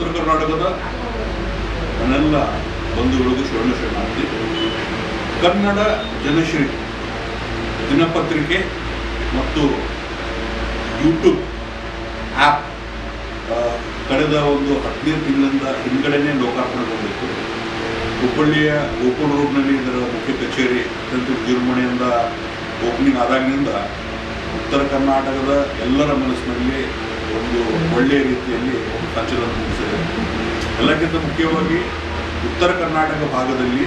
ಉತ್ತರ ಕರ್ನಾಟಕದ ನನ್ನೆಲ್ಲ ಬಂಧುಗಳಿಗೂ ಶರಣ ಶರಣಾರ್ಥಿ ಕನ್ನಡ ಜನಶ್ರೀ ದಿನಪತ್ರಿಕೆ ಮತ್ತು ಯೂಟ್ಯೂಬ್ ಆ್ಯಪ್ ಕಳೆದ ಒಂದು ಹದಿನೈದು ತಿಂಗಳಿಂದ ಹಿಂದ್ಗಡೆನೇ ಲೋಕಾರ್ಪಣೆಗೊಂಡಿತ್ತು ಹುಬ್ಬಳ್ಳಿಯ ಗೋಕುಲ್ ರೋಡ್ನಲ್ಲಿ ಇದರ ಮುಖ್ಯ ಕಚೇರಿ ಅತ್ಯಂತ ವಿಜೃಂಭಣೆಯಿಂದ ಓಪನಿಂಗ್ ಆದಾಗಿನಿಂದ ಉತ್ತರ ಕರ್ನಾಟಕದ ಎಲ್ಲರ ಮನಸ್ಸಿನಲ್ಲಿ ಒಂದು ಒಳ್ಳೆಯ ರೀತಿಯಲ್ಲಿ ಸಂಚಲನ ಮೂಡಿಸಿದೆ ಎಲ್ಲಕ್ಕಿಂತ ಮುಖ್ಯವಾಗಿ ಉತ್ತರ ಕರ್ನಾಟಕ ಭಾಗದಲ್ಲಿ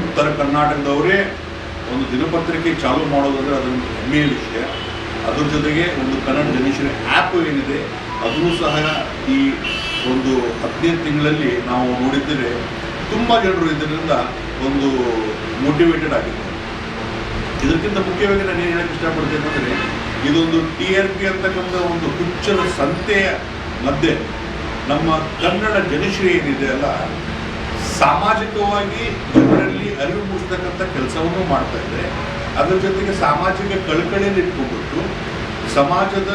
ಉತ್ತರ ಕರ್ನಾಟಕದವರೇ ಒಂದು ದಿನಪತ್ರಿಕೆ ಚಾಲೂ ಮಾಡೋದಾದ್ರೆ ಅದೊಂದು ಹೆಮ್ಮೆಯ ವಿಷಯ ಅದ್ರ ಜೊತೆಗೆ ಒಂದು ಕನ್ನಡ ಜನಶ್ರೀ ಆ್ಯಪ್ ಏನಿದೆ ಅದನ್ನು ಸಹ ಈ ಒಂದು ಹದಿನೈದು ತಿಂಗಳಲ್ಲಿ ನಾವು ನೋಡಿದ್ದರೆ ತುಂಬ ಜನರು ಇದರಿಂದ ಒಂದು ಮೋಟಿವೇಟೆಡ್ ಆಗಿದ್ದಾರೆ. ಇದಕ್ಕಿಂತ ಮುಖ್ಯವಾಗಿ ನಾನು ಏನು ಹೇಳಕ್ಕೆ ಇಷ್ಟಪಡ್ತೇನೆ ಅಂದರೆ ಇದೊಂದು ಟಿ ಆರ್ ಪಿ ಅಂತಕ್ಕಂಥ ಒಂದು ಹುಚ್ಚದ ಸಂತೆಯ ಮಧ್ಯೆ ನಮ್ಮ ಕನ್ನಡ ಜನಶ್ರೀ ಏನಿದೆ ಅಲ್ಲ, ಸಾಮಾಜಿಕವಾಗಿ ಜನರಲ್ಲಿ ಅರಿವು ಮೂಡಿಸ್ತಕ್ಕಂಥ ಕೆಲಸವನ್ನು ಮಾಡ್ತಾ ಇದೆ. ಅದರ ಜೊತೆಗೆ ಸಾಮಾಜಿಕ ಕಳಕಳಿಯಲ್ಲಿ ಇಟ್ಕೊಂಡ್ಬಿಟ್ಟು ಸಮಾಜದ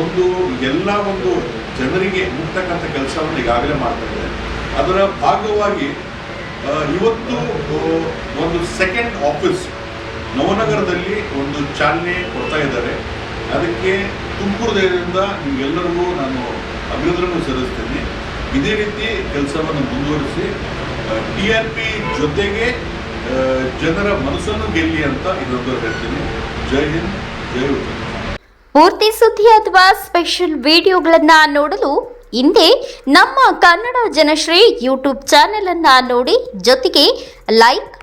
ಒಂದು ಎಲ್ಲ ಒಂದು ಜನರಿಗೆ ಮುಟ್ತಕ್ಕಂಥ ಕೆಲಸವನ್ನು ಈಗಾಗಲೇ ಮಾಡ್ತಾ ಇದೆ. ಅದರ ಭಾಗವಾಗಿ ಇವತ್ತು ಒಂದು ಸೆಕೆಂಡ್ ಆಫೀಸ್ ನವನಗರದಲ್ಲಿ ಒಂದು ಚಾಲನೆ ಕೊಡ್ತಾ ಇದ್ದಾರೆ. ಅದಕ್ಕೆ ತುಮಕೂರು ಧೈರ್ಯದಿಂದ ನಿಮಗೆಲ್ಲರಿಗೂ ನಾನು ಅಭಿನಂದನೆ ಸಲ್ಲಿಸ್ತೇನೆ. ಇದೇ ರೀತಿ ಕೆಲಸವನ್ನು ಮುಂದುವರಿಸಿ ಟಿ ಆರ್ ಪಿ ಜೊತೆಗೆ ಜನರ ಮನಸ್ಸನ್ನು ಗೆಲ್ಲಿ ಅಂತ ಇದೊಂದು ಹೇಳ್ತೀನಿ. ಜೈ ಹಿಂದ್, ಜೈ ಉತ್ತರ ಪೂರ್ತಿ ಸುದ್ದಿ ಅಥವಾ ಸ್ಪೆಷಲ್ ವಿಡಿಯೋಗಳನ್ನ ನೋಡಲು ಹಿಂದೆ ನಮ್ಮ ಕನ್ನಡ ಜನಶ್ರೀ ಯೂಟ್ಯೂಬ್ ಚಾನೆಲ್ ಅನ್ನ ನೋಡಿ ಜೊತೆಗೆ ಲೈಕ್